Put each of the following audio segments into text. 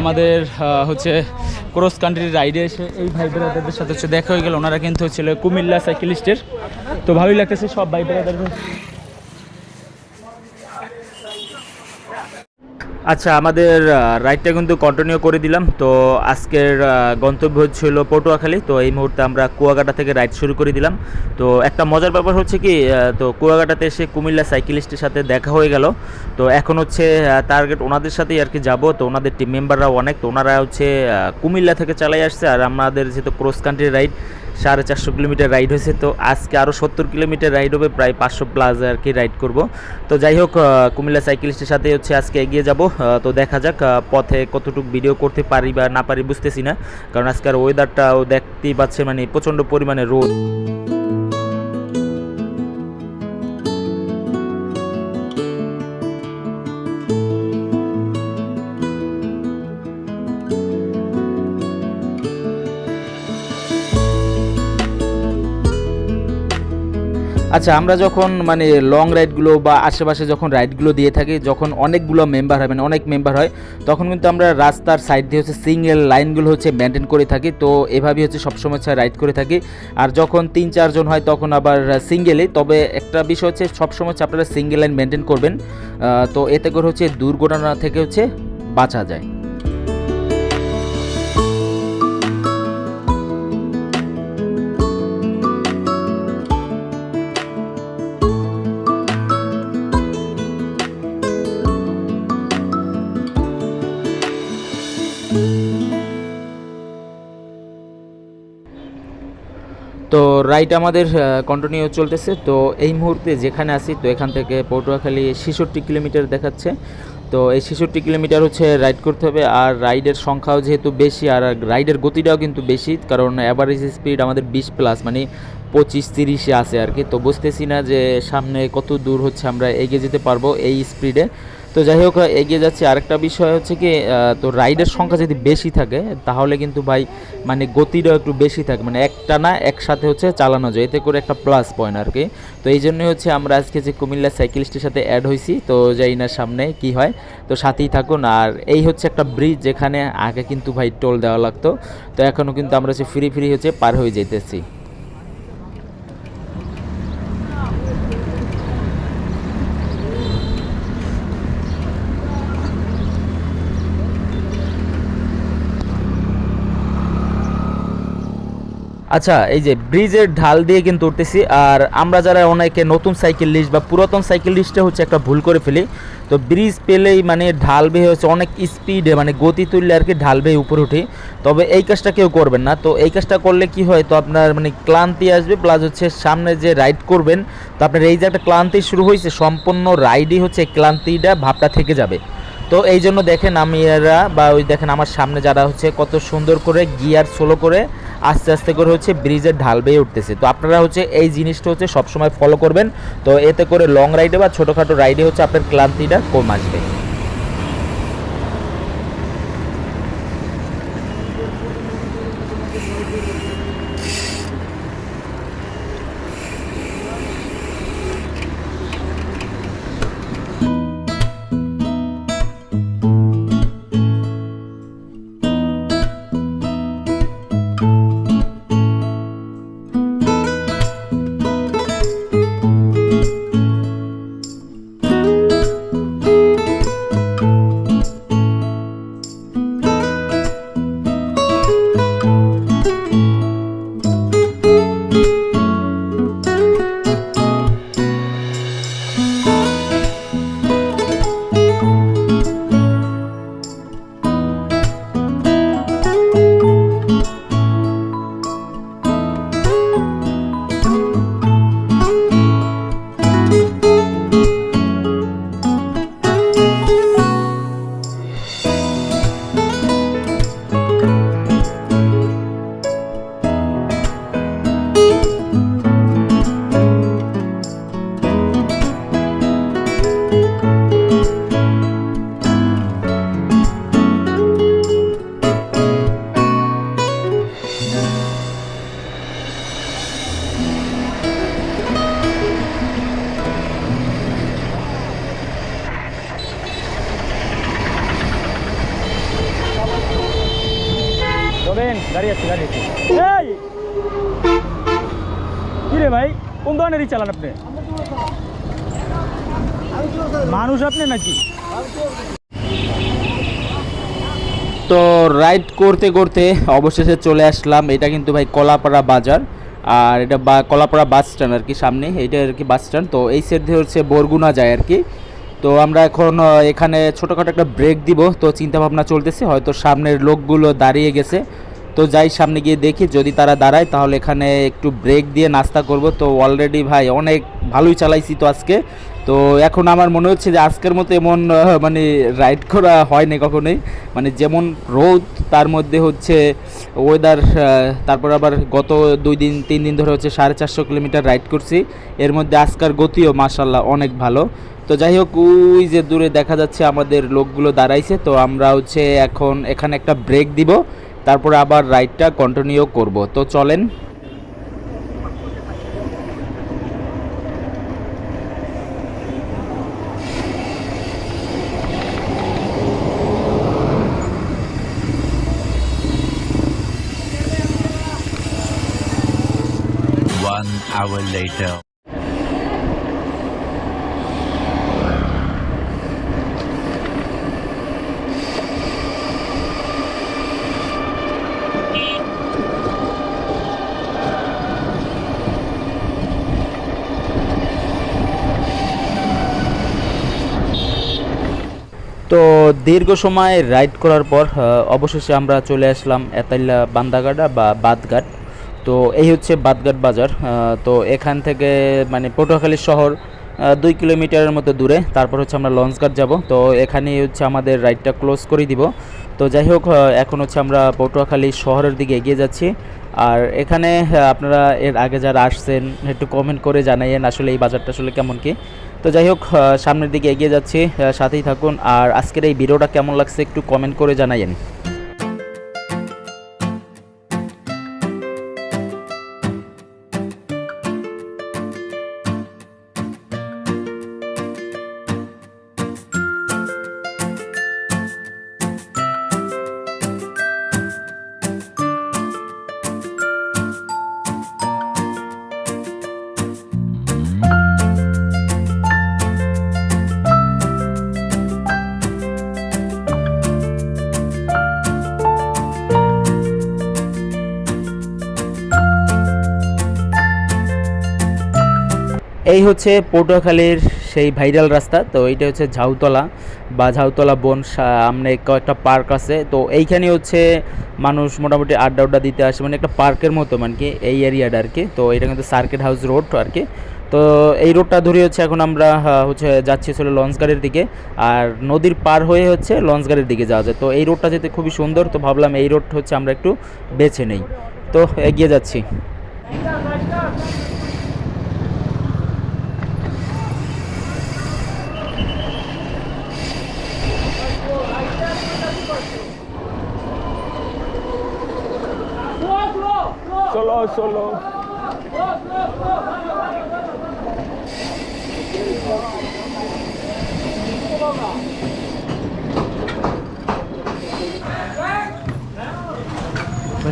আমাদের হচ্ছে ক্রস কান্ট্রির রাইডে এসে এই ভাই ব্রাদারদের সাথে হচ্ছে দেখা হয়ে গেল। ওনারা কিন্তু ছিল কুমিল্লা সাইকেলিস্টের। তো ভালোই লাগতেছে সব ভাই ব্রাদার আচ্ছা আমাদের রাইডটা কিন্তু কন্টিনিউ করে দিলাম। তো আজকের গন্তব্য হচ্ছিল পটুয়াখালী। তো এই মুহূর্তে আমরা কুয়াকাটা থেকে রাইড শুরু করে দিলাম। তো একটা মজার ব্যাপার হচ্ছে কি তো কুয়াকাটাতে এসে কুমিল্লা সাইকেলিস্টের সাথে দেখা হয়ে গেল। তো এখন হচ্ছে টার্গেট ওনাদের সাথেই আর কি যাব। তো ওনাদের টিম মেম্বাররা অনেক। তো ওনারা হচ্ছে কুমিল্লা থেকে চালাই আসছে। আর আমাদের যেহেতু ক্রস কান্ট্রি রাইড সাড়ে চারশো কিলোমিটার রাইড হয়েছে। তো আজকে আরও সত্তর কিলোমিটার রাইড হবে, প্রায় পাঁচশো প্লাস আর কি রাইড করব। তো যাই হোক কুমিল্লা সাইকেলিস্টের সাথে হচ্ছে আজকে এগিয়ে যাব। তো দেখা যাক পথে কতটুকু ভিডিও করতে পারি বা না পারি বুঝতেছি না। কারণ আজকের ওয়েদারটাও দেখতেই পাচ্ছে মানে প্রচণ্ড পরিমাণে রোদ। আচ্ছা আমরা যখন মানে লং রাইডগুলো বা আশেপাশে যখন রাইডগুলো দিয়ে থাকি, যখন অনেকগুলো মেম্বার হয় মানে অনেক মেম্বার হয়, তখন কিন্তু আমরা রাস্তার সাইড দিয়ে হচ্ছে সিঙ্গেল লাইনগুলো হচ্ছে মেনটেন করে থাকি। তো এভাবেই হচ্ছে সবসময় রাইড করে থাকি। আর যখন তিন চারজন হয়, তখন আবার সিঙ্গেলে তবে একটা বিষয় হচ্ছে, সবসময় হচ্ছে আপনারা সিঙ্গেল লাইন মেনটেন করবেন। তো এতে করে হচ্ছে দুর্ঘটনা থেকে হচ্ছে বাঁচা যায়। তো রাইড আমাদের কন্টিনিউ চলতেছে। তো এই মুহূর্তে যেখানে আসি তো এখান থেকে পটুয়াখালী ছেষট্টি কিলোমিটার দেখাচ্ছে। তো এই ছেষট্টি কিলোমিটার হচ্ছে রাইড করতে হবে। আর রাইডের সংখ্যাও যেহেতু বেশি, আর রাইডের গতিটাও কিন্তু বেশি, কারণ অ্যাভারেজ স্পিড আমাদের বিশ প্লাস মানে পঁচিশ তিরিশে আছে আর কি। তো বুঝতেছি না যে সামনে কত দূর হচ্ছে আমরা এগিয়ে যেতে পারব এই স্পিডে তো যাই হোক, এগিয়ে যাচ্ছে। আরেকটা বিষয় হচ্ছে কি তো রাইডের সংখ্যা যদি বেশি থাকে, তাহলে কিন্তু ভাই মানে গতিটাও একটু বেশি থাকে। মানে একটা না একসাথে হচ্ছে চালানো যায়। এতে করে একটা প্লাস পয়েন্ট আর কি। তো এই জন্যই হচ্ছে আমরা আজকে যে কুমিল্লা সাইকেলিস্টের সাথে অ্যাড হয়েছি, তো যাই না সামনে কি হয়, তো সাথেই থাকুন। আর এই হচ্ছে একটা ব্রিজ যেখানে আগে কিন্তু ভাই টোল দেওয়া লাগতো। তো এখনও কিন্তু আমরা হচ্ছে ফ্রি ফ্রি হচ্ছে পার হয়ে যেতেছি আচ্ছা এই যে ব্রিজের ঢাল দিয়ে কিন্তু উঠতেছি, আর আমরা যারা অনেকে নতুন সাইকেল লিস্ট বা পুরাতন সাইকেল লিস্টে হচ্ছে একটা ভুল করে ফেলি, তো ব্রিজ পেলেই মানে ঢাল বেয়ে হচ্ছে অনেক স্পিডে মানে গতি তুললে আর কি ঢাল বেয়ে উপরে উঠি। তবে এই কাজটা কেউ করবেন না, তো এই কাজটা করলে কি হয়, তো আপনার মানে ক্লান্তি আসবে প্লাস হচ্ছে সামনে যে রাইড করবেন, তো আপনার এই যে একটা ক্লান্তি শুরু হয়েছে, সম্পূর্ণ রাইডই হচ্ছে ক্লান্তিটা, ভাবটা থেকে যাবে। তো এই জন্য দেখেন আমি এরা বা ওই দেখেন আমার সামনে যারা হচ্ছে কত সুন্দর করে গিয়ার সোলো করে আস্তে আস্তে করে হচ্ছে ব্রিজের ঢাল বেয়ে উঠতেছে। তো আপনারা হচ্ছে এই জিনিসটা হচ্ছে সবসময় ফলো করবেন। তো এতে করে লং রাইডে বা ছোটোখাটো রাইডে হচ্ছে আপনার ক্লান্তিটা কম আসবে। ভাই, কোন ধরনেরই চালান আপনি? মানুষ আপনি নাকি? তো রাইড করতে করতে অবশেষে চলে আসলাম। এটা কিন্তু ভাই কলাপাড়া বাজার। আর এটা বা কলাপাড়া বাস স্ট্যান্ড আর কি সামনে। এটা আর কি বাস স্ট্যান্ড। তো এই সাইড দিয়ে হচ্ছে বরগুনা যায় আর কি। তো আমরা এখন এখানে ছোটোখাটো একটা ব্রেক দিব। তো চিন্তা ভাবনা চলতেছে। হয়তো সামনের লোকগুলো দাঁড়িয়ে গেছে। তো যাই সামনে গিয়ে দেখি, যদি তারা দাঁড়ায় তাহলে এখানে একটু ব্রেক দিয়ে নাস্তা করব। তো অলরেডি ভাই অনেক ভালোই চালাইছি তো আজকে। তো এখন আমার মনে হচ্ছে যে আজকের মতো এমন মানে রাইড করা হয়নি কখনোই। মানে যেমন রোদ, তার মধ্যে হচ্ছে ওয়েদার তারপর আবার গত দুই দিন, তিন দিন ধরে হচ্ছে সাড়ে চারশো কিলোমিটার রাইড করছি। এর মধ্যে আজকার গতিও মাসাল্লাহ অনেক ভালো। তো যাই হোক, ওই যে দূরে দেখা যাচ্ছে আমাদের লোকগুলো দাঁড়াইছে। তো আমরা হচ্ছে এখন এখানে একটা ব্রেক দিব। তারপরে আবার রাইডটা কন্টিনিউ করব তো চলেন One hour later. তো দীর্ঘ সময় রাইড করার পর অবশেষে আমরা চলে আসলাম এতাইলা বান্দাগাডা বা বাদঘাট তো এই হচ্ছে বাদঘাট বাজার। তো এখান থেকে মানে পটুয়াখালী শহর দুই কিলোমিটারের মতো দূরে। তারপর হচ্ছে আমরা লঞ্চঘাট যাব। তো এখানেই হচ্ছে আমাদের রাইডটা ক্লোজ করে দিব। তো যাই হোক এখন হচ্ছে আমরা পটুয়াখালী শহরের দিকে এগিয়ে যাচ্ছি। আর এখানে আপনারা এর আগে যারা আসছেন, একটু কমেন্ট করে জানাইয়েন আসলে এই বাজারটা আসলে কেমন কি। তো যাই হোক সামনের দিকে এগিয়ে যাচ্ছি সাথেই থাকুন। আর আজকের এই ভিডিওটা কেমন লাগছে একটু কমেন্ট করে জানাইয়েন। এই হচ্ছে পটুয়াখালীর সেই ভাইরাল রাস্তা, তো এইটা হচ্ছে ঝাউতলা বা ঝাউতলা বন সামনে কয়েকটা পার্ক আছে, তো এইখানে হচ্ছে মানুষ মোটামুটি আড্ডা আড্ডা দিতে আসে মানে একটা পার্কের মতো মানে কি, এই এরিয়াটা আর কি, তো এটা কিন্তু সার্কিট হাউস রোড আর কি, তো এই রোডটা ধরে হচ্ছে এখন আমরা হচ্ছে যাচ্ছি আসলে লঞ্চ গাড়ির দিকে, আর নদীর পার হয়ে হচ্ছে লঞ্চ গাড়ির দিকে যাওয়া যায়, তো এই রোডটা যেতে খুবই সুন্দর, তো ভাবলাম এই রোড হচ্ছে আমরা একটু বেছে নেই, তো এগিয়ে যাচ্ছি। চলো চলো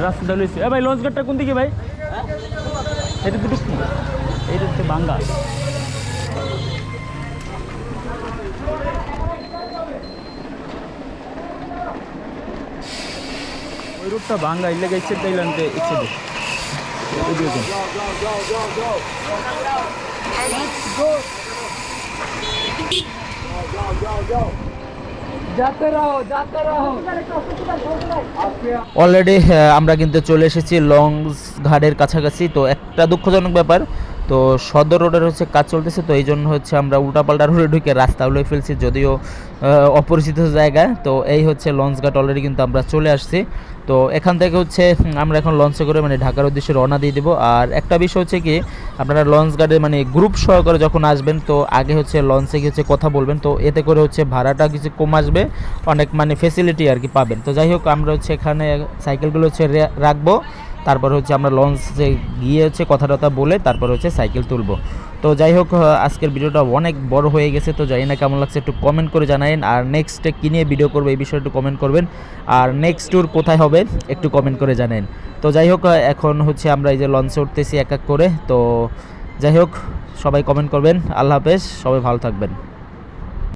রাস্তাটা লইছি। এ ভাই লঞ্চ গাটটা কোন দিকে ভাই? এটা দুটো কি এইটা হচ্ছে বাঙ্গা। ওই রোডটা ভাঙ্গা ইলে গেছে তাইলাম যে ইচ্ছে দে go. অলরেডি আমরা কিন্তু চলে এসেছি লংস ঘাটের কাছাকাছি তো একটা দুঃখজনক ব্যাপার তো সদর রোডের হচ্ছে কাজ চলতেছে, তো এই জন্য হচ্ছে আমরা উল্টাপাল্টা রোডে ঢুকে রাস্তা উলে ফেলছি যদিও অপরিচিত জায়গা। তো এই হচ্ছে লঞ্চ ঘাট অলরেডি কিন্তু আমরা চলে আসছি। তো এখান থেকে হচ্ছে আমরা এখন লঞ্চে করে মানে ঢাকার উদ্দেশ্যে রওনা দিয়ে দেবো। আর একটা বিষয় হচ্ছে কি, আপনারা লঞ্চ গার্ডে মানে গ্রুপ সহকারে যখন আসবেন, তো আগে হচ্ছে লঞ্চে গিয়ে হচ্ছে কথা বলবেন। তো এতে করে হচ্ছে ভাড়াটা কিছু কম আসবে, অনেক মানে ফেসিলিটি আর কি পাবেন। তো যাই হোক, আমরা হচ্ছে এখানে সাইকেলগুলো হচ্ছে রাখব। তারপর হচ্ছে আমরা লঞ্চে গিয়ে হচ্ছে কথা টথা বলে তারপর হচ্ছে সাইকেল তুলবো। তো যাই হোক আজকের ভিডিওটা অনেক বড় হয়ে গেছে, তো জানি না কেমন লাগছে, একটু কমেন্ট করে জানাইন আর নেক্সটে কী নিয়ে ভিডিও করব এই বিষয়ে একটু কমেন্ট করবেন। আর নেক্সট ট্যুর কোথায় হবে একটু কমেন্ট করে জানেন তো যাই হোক এখন হচ্ছে আমরা এই যে লঞ্চে উঠতেছি এক এক করে। তো যাই হোক, সবাই কমেন্ট করবেন। আল্লাহ হাফেজ, সবাই ভালো থাকবেন।